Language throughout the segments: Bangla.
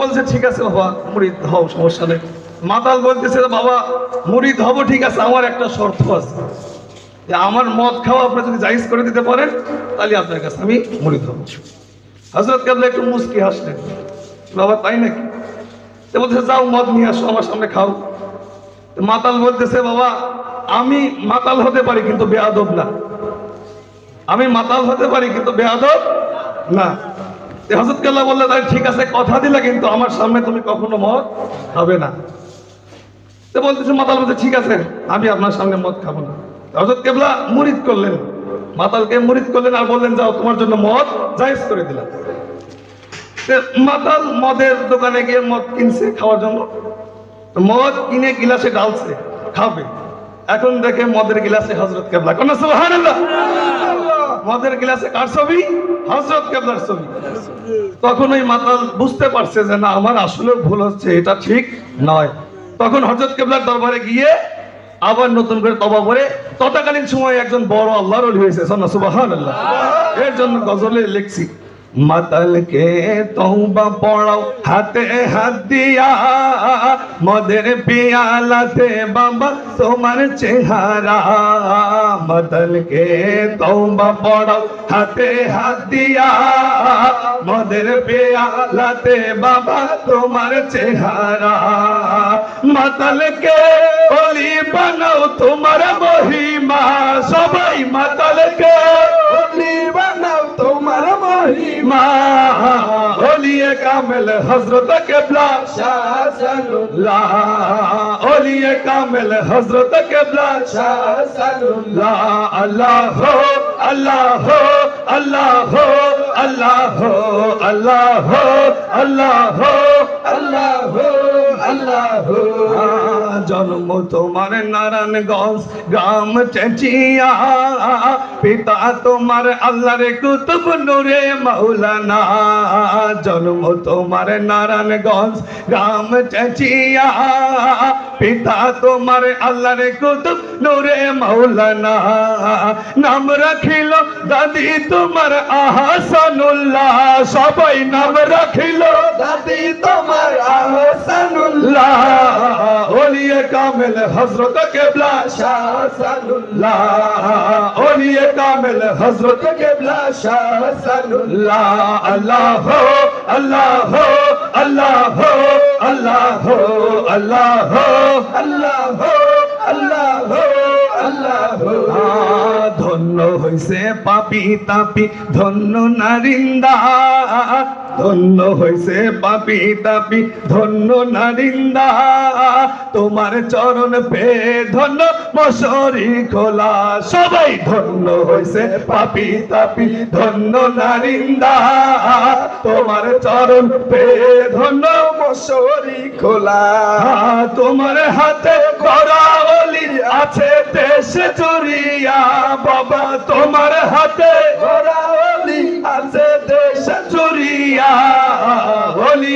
বলছে, ঠিক আছে বাবা মুড়িদ হও, সমস্যা নেই। মাতাল বলতেছে, বাবা মুড়িদ হব, ঠিক আছে, আমার একটা শর্ত আছে। যে আমার মদ খাওয়া আপনি যদি জাহিজ করে দিতে পারেন, তাহলে আপনার কাছে আমি মুড়িদ হব। হজরত কাবলা একটু মুস্কি হাসলেন। বাবা, তাই নাকি? বলছে যাও, মদ নিয়ে আসো, আমার সামনে খাও। মাতাল বলতেছে, বাবা, আমি মাতাল হতে পারি, কিন্তু বেয়াদব না। আমি মাতাল হতে পারি, কিন্তু বেয়াদব না। হজরত বললে ঠিক আছে, কথা দিলে কিন্তু আমার সামনে তুমি কখনো মদ খাবে না। বলতেছে, মাতাল বলছে, ঠিক আছে, আমি আপনার সামনে মদ খাব না। হজরত কেবলা মুরিদ করলেন। মাতালকে মুরিদ করলেন আর বললেন, যাও, তোমার জন্য মদ জায়েজ করে দিলাম। মাতাল মদের দোকানে গিয়ে মদ কিনছে খাওয়ার জন্য। মদ কিনে গিলাসে ডালছে, খাবে। এখন দেখে মদের গিলাসে হজরত কেবলা কোন সুবহানাল্লাহ! মদের গ্লাসে কার ছবি? হজরত কেবলার ছবি। তখন ওই মাতাল বুঝতে পারছে যে না, আমার আসলে ভুল হচ্ছে, এটা ঠিক নয়। তখন হজরত কেবলার দরবারে গিয়ে আবার নতুন করে তবা করে, ততকালীন সময় একজন বড় আল্লাহর হয়েছে এর জন্য গজলে লিখছি। মাতালকে তৌবা পড়াও, হাতে হাত দিয়া। মদের পিয়ালাতে বাবা তোমার চেহারা। মাতালকে তৌবা পড়াও, হাতে হাত দিয়া। মদের পিয়ালাতে বাবা তোমার চেহারা। মাতালকে অলি বানাও তোমার মহিমা, সবাই মাতালকে حضرت قبلا شاہ صلی اللہ اولیاء کامل حضرت قبلا شاہ صلی اللہ اللہ ہو اللہ ہو اللہ ہو اللہ ہو اللہ ہو اللہ জন্ম তোমার নারায়ণগঞ্জ গ্রাম চেঁচিয়া। পিতা তোমার আল্লাহর কুতুব নূরে মাওলানা। জন্ম তোমার নারায়ণগঞ্জ গ্রাম চেঁচিয়া। পিতা তোমার আল্লাহর কুতুব নূরে মাওলানা। নাম রাখিল দাদি তোমার আহসানুল্লাহ। সবাই নাম রাখিল حضرت قبلا شاہ صلی اللہ اولیے کامل حضرت قبلا شاہ صلی اللہ اللہ ہو اللہ ہو اللہ ہو اللہ ہو اللہ ہو اللہ ہو ধন্য হইছে পাপি তাপি, ধন্য নারিন্দা ধন্য হইছে পাপি তাপি, ধন্য নারিন্দা তোমার চরণ পে ধন্য মশরি খোলা। সবাই ধন্য হইছে পাপি তাপি, ধন্য নারিন্দা তোমার চরণ পে ধন্য মশরি খোলা। তোমার হাতে করা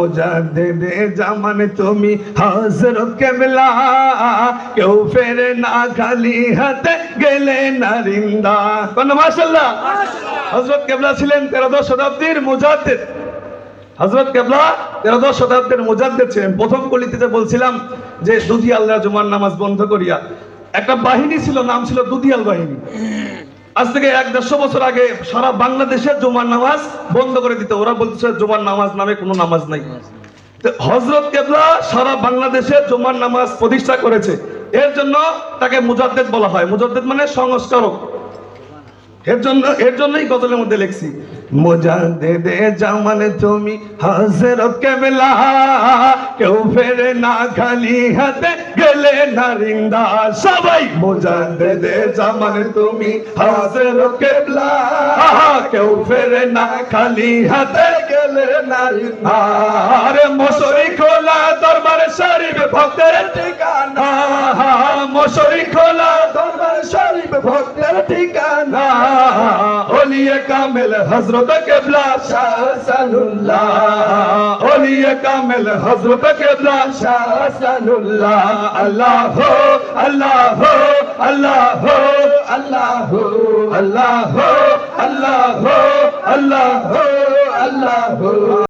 মুজাদ্দিদে জামান তুমি হযরত কেবলা কেউ ফেরে না খালি হাতে গেলে না রিন্দা কোন মাশাআল্লাহ। হযরত কেবলা ছিলেন 13 শতাব্দীর মুজাদ্দিদ। হযরত কেবলা 13 শতাব্দীর মুজাদ্দিদ ছিলেন। প্রথম কলিতে বলছিলাম যে দুধি আল্লাহ জুমার নামাজ বন্ধ করিয়া একটা বাহিনী ছিল নাম ছিল দুধিয়াল বাহিনী। আজ থেকে এক দেড়শো বছর আগে সারা বাংলাদেশের জুমার নামাজ বন্ধ করে দিতে। ওরা বলতেছে, জুমার নামাজ নামে কোনো নামাজ নাই। হজরত কেবলা সারা বাংলাদেশে জুমার নামাজ প্রতিষ্ঠা করেছে। এর জন্য তাকে মুজাদ্দেদ বলা হয়। মুজাদ্দেদ মানে সংস্কারক। এর জন্য, এর জন্যই গজলের মধ্যে লিখছি মুজাদ্দেদে জামান তুমি হযরত কেবলা, কেউ ফেরে না খালি হাতে গেলে না রিন্দা সবাই মুজাদ্দেদে জামান তুমি হযরত কেবলা, কেউ ফেরে না খালি হাতে গেলে না রিন্দা আরে মশরি খোলা দরবার শরীফ ভক্তের ঠিকানা ولی کامل حضرت کے بلا شاسن اللہ ولی کامل حضرت کے بلا شاسن اللہ اللہ ہو اللہ ہو اللہ ہو اللہ ہو اللہ ہو اللہ ہو اللہ ہو اللہ ہو